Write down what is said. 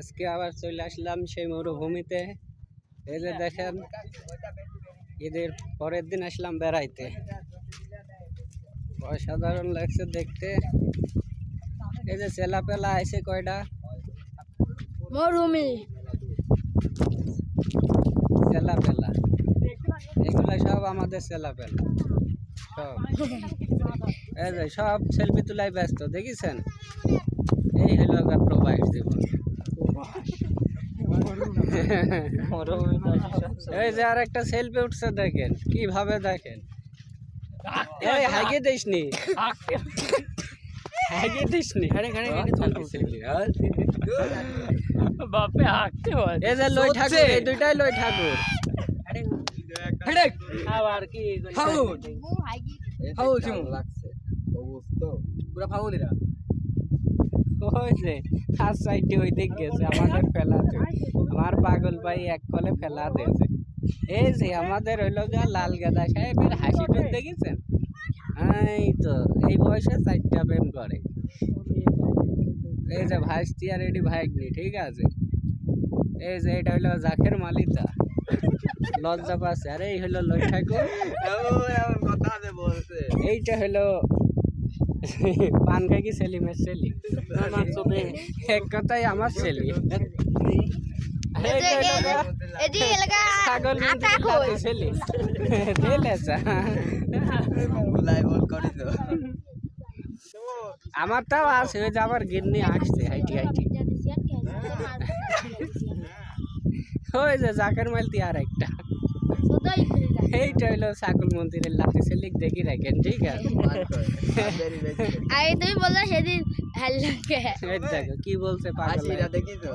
আজকে আবার চলে আসলাম সেই মরুভূমিতে। এই যে দেখেন ঈদের পরের দিন আসলাম বেড়াইতে। অসাধারণ লাগছে দেখতে। এই যে চেলা পেলা আইছে কয়টা? মরুমি চেলা পেলা এগুলো সব আমাদের চেলা পেলা সব। এই যে সব সেলফি তুলাই ব্যস্ত দেখিছেন? এই হলো প্রবাস জীবন। এই যে আর একটা সেলফি উঠছে দেখেন কীভাবে দেখেন? এই হাগে দিসনি? হাগে দিসনি? বাপে হাঁকতে হয়। এই যে লই ঠাকুর এই দুইটাই লই ঠাকুর। আবার কি ফাউল। ফাউল ছিল। লাগছে? পুরা ফাউল এরা। ওই যে আর সাইডে ওই দিক গেছে আমাদের ফেলাতে। আমার পাগল ভাই এক কলে ফেলা দিয়েছে এই যে আমাদের হইল গা লাল গাদা সাহেবের হাসিটা দেখেছেন? এই তো এই বয়সে চারটা প্রেম করে। এই যে ভাইস্তি আর এটি ভাইগনি ঠিক আছে? এই যে এটা হইল জাখের মালিতা। লজ্জা পাচ্ছে আর এই হইল লই ঠাকুর। এইটা হলো পান খাকি সেলিমের সেলি এক কথাই আমার সেলি ছাগল সেলি আমারটাও আছে ওই যে আমার গিন্নি আসছে হাইটি হাইটি। ওই যে জাকের মালতি আর একটা এইটা হইল সাকুল মন্দিরের লাঠি সেলিক দেখি রাখেন ঠিক আছে? আরে তুমি বললা সেদিন হেল্লাকে কি? বলছে পাগল দেখি তো।